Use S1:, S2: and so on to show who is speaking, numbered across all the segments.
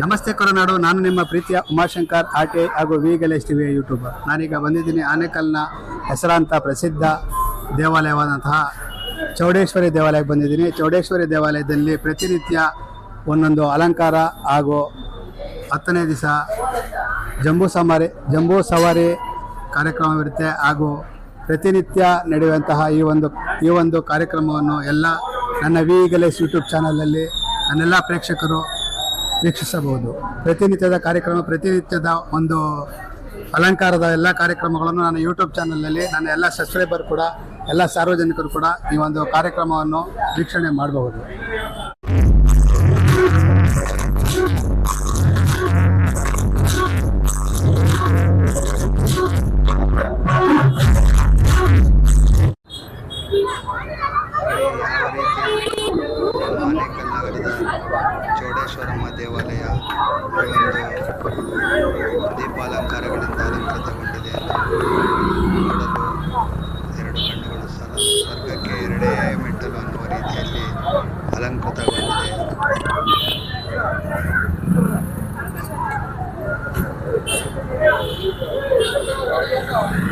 S1: ನಮಸ್ತೆ ಕೊರನಾಡು. ನಾನು ನಿಮ್ಮ ಪ್ರೀತಿಯ ಉಮಾಶಂಕರ್ ಐ ಹಾಗೂ ವಿ ಗಲೇಶ್ ಟಿವಿಯ ಯೂಟ್ಯೂಬರ್ ನಾನೀಗ ಬಂದಿದ್ದೀನಿ ಆನೇಕಲ್ನ ಹೆಸರಾಂತ ಪ್ರಸಿದ್ಧ ದೇವಾಲಯವಾದಂತಹ ಚೌಡೇಶ್ವರಿ ದೇವಾಲಯಕ್ಕೆ ಬಂದಿದ್ದೀನಿ. ಚೌಡೇಶ್ವರಿ ದೇವಾಲಯದಲ್ಲಿ ಪ್ರತಿನಿತ್ಯ ಒಂದೊಂದು ಅಲಂಕಾರ ಹಾಗೂ ಹತ್ತನೇ ದಿವಸ ಜಂಬೂ ಸವಾರಿ ಜಂಬೂ ಸವಾರಿ ಕಾರ್ಯಕ್ರಮವಿರುತ್ತೆ. ಹಾಗೂ ಪ್ರತಿನಿತ್ಯ ನಡೆಯುವಂತಹ ಈ ಒಂದು ಈ ಒಂದು ಕಾರ್ಯಕ್ರಮವನ್ನು ಎಲ್ಲ ನನ್ನ ವಿ ಗಲೇಶ್ ಯೂಟ್ಯೂಬ್ ಚಾನಲಲ್ಲಿ ನನ್ನೆಲ್ಲ ಪ್ರೇಕ್ಷಕರು ವೀಕ್ಷಿಸಬಹುದು. ಪ್ರತಿನಿತ್ಯದ ಕಾರ್ಯಕ್ರಮ, ಪ್ರತಿನಿತ್ಯದ ಒಂದು ಅಲಂಕಾರದ ಎಲ್ಲ ಕಾರ್ಯಕ್ರಮಗಳನ್ನು ನಾನು ಯೂಟ್ಯೂಬ್ ಚಾನಲ್ನಲ್ಲಿ ನನ್ನ ಎಲ್ಲ ಸಬ್ಸ್ಕ್ರೈಬರ್ ಕೂಡ, ಎಲ್ಲ ಸಾರ್ವಜನಿಕರು ಕೂಡ ಈ ಒಂದು ಕಾರ್ಯಕ್ರಮವನ್ನು ವೀಕ್ಷಣೆ ಮಾಡಬಹುದು.
S2: ದೀಪಾಲಂಕಾರಗಳಿಂದ ಅಲಂಕೃತಗೊಂಡಿದೆ ನೋಡಲು ಎರಡು ಕಣ್ಣುಗಳು ಸಲ ಸ್ವರ್ಗಕ್ಕೆ ಎರಡೇ ಮೆಟ್ಟಲು ಅನ್ನುವ ರೀತಿಯಲ್ಲಿ ಅಲಂಕೃತಗೊಂಡಿದೆ. ಎಷ್ಟು ಚೆನ್ನಾಗಿದೆ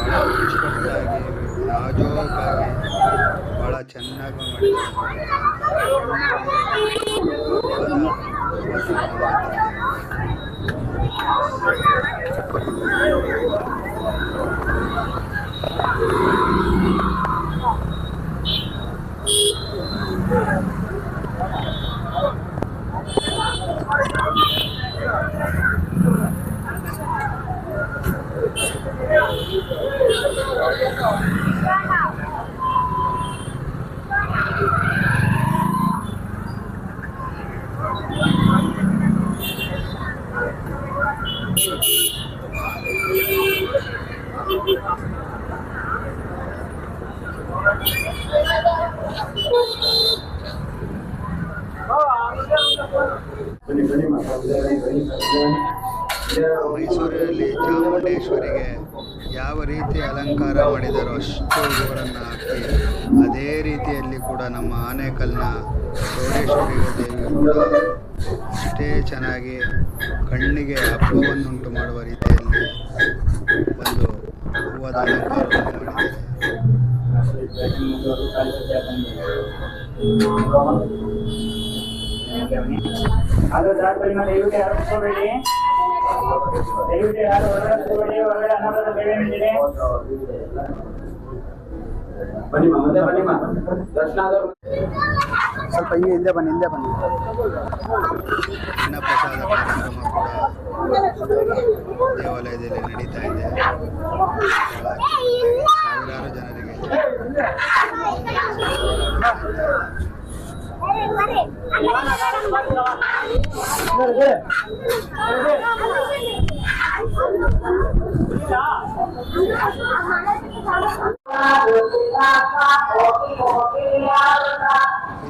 S2: ಭಾಳ ಅಚ್ಚುಕಟ್ಟಾಗಿ ನಾಜೂಕಾಗಿ ಭಾಳ ಚೆನ್ನಾಗಿ ಮೈಸೂರಿನಲ್ಲಿ ಚಾಮುಂಡೇಶ್ವರಿಗೆ ಯಾವ ರೀತಿ ಅಲಂಕಾರ ಮಾಡಿದರೋ ಅಷ್ಟು ಇವರನ್ನು ಹಾಕಿ, ಅದೇ ರೀತಿಯಲ್ಲಿ ಕೂಡ ನಮ್ಮ ಆನೇಕಲ್ನ ಚೌಡೇಶ್ವರಿ ದೇವಿ ಅಷ್ಟೇ ಚೆನ್ನಾಗಿ ಕಣ್ಣಿಗೆ ಹಬ್ಬವನ್ನುಂಟು ಮಾಡುವ ರೀತಿಯಲ್ಲಿ ಒಂದು ಹೂವದ
S3: ಮತ್ತೆ ದಯವಿಟ್ಟು ಯಾರು ಹೊರಗಡೆ ಹೊರಗಡೆ ಅನ್ನದ ಬೇರೆ
S4: ಬನ್ನಿಮ್ಮ ಮುಂದೆ ಬನ್ನಿಮ್ಮ ದರ್ಶನ ಆದವ್ರು.
S1: ಸ್ವಲ್ಪ ಹಿಂಗೆ ಹಿಂದೆ ಬನ್ನಿ ಹಿಂದೆ ಬನ್ನಿ
S2: ಅನ್ನಪ್ರಸಾದ ಕಾರ್ಯಕ್ರಮ ಕೂಡ ದೇವಾಲಯದಲ್ಲಿ ನಡೀತಾ ಇದೆ ಸಾವಿರಾರು ಜನರಿಗೆ
S5: Thank you.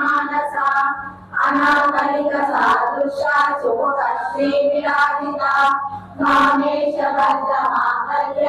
S2: మానస అనాకలిక
S5: సాదృశ శోకశ్రీ విరాజిత కామేశ భద్ర మాంగల్య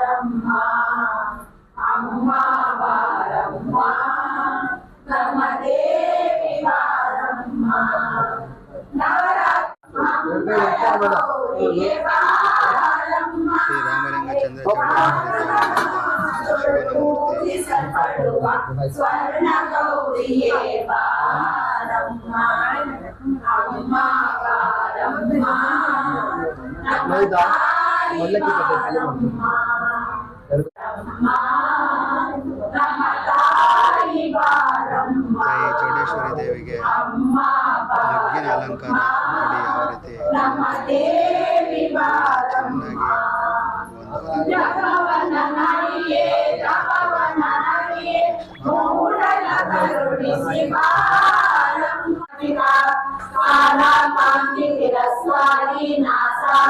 S5: ತಾಯಿ ಬಾರಮ್ಮ ತಾಯಿ
S2: ಚೌಡೇಶ್ವರಿ ದೇವಿಗೆ
S5: ಅಮ್ಮ
S2: ಮಗ್ಗಿನ ಅಲಂಕಾರ ನೋಡಿ ಯಾವ
S5: నమతే వివారమ్మా జగవన నయే జగవన నయే మూడల కరుణి శివారమ్మ కాలా కాంతి తిరస్వారి నాసా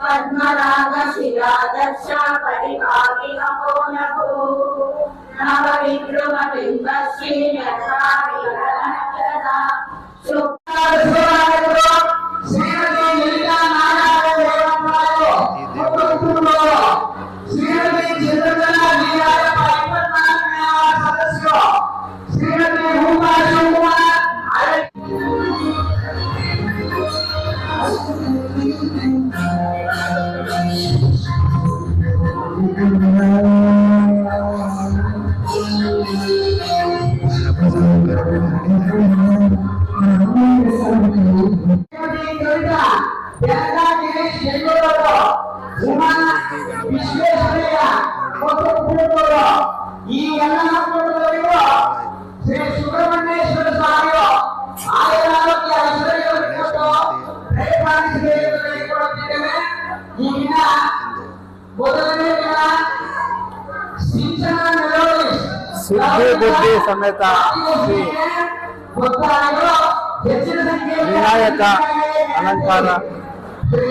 S5: పద్మరాగ శిలాదర్శ పరిభాగినకు నవ
S2: విక్రమ బింబశ్రీ శుక్ర ಕಾರ್ಯಕ್ರಮ ನಡೀತಾ ಇದೆ.
S6: ಈ ಎಲ್ಲ ಮಕ್ಕಳು ಶ್ರೀ ಸುಬ್ರಹ್ಮಣ್ಯೇಶ್ವರ ಸ್ವಾಮಿಯು ಆಯುರಾರೋಗ್ಯ ಐಶ್ವರ್ಯವನ್ನು ಕೊಟ್ಟು ದಯಪಾಲಿಸಬೇಕು ಕೊಡುತ್ತಿದ್ದೇವೆ ಈ ದಿನ ಮೊದಲನೇ ದಿನ ಸಿಂಚನ ಮೆಲೋಡಿ
S1: ಸಿದ್ಧಿ ಬುದ್ಧಿ ಸಮೇತ ಶ್ರೀ
S6: వినాయక అలంకార శ్రీ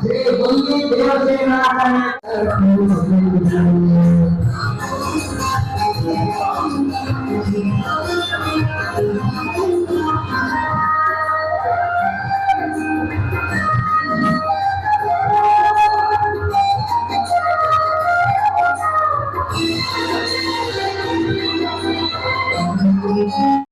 S6: శ్రీ
S5: బొల్లి దేవసేన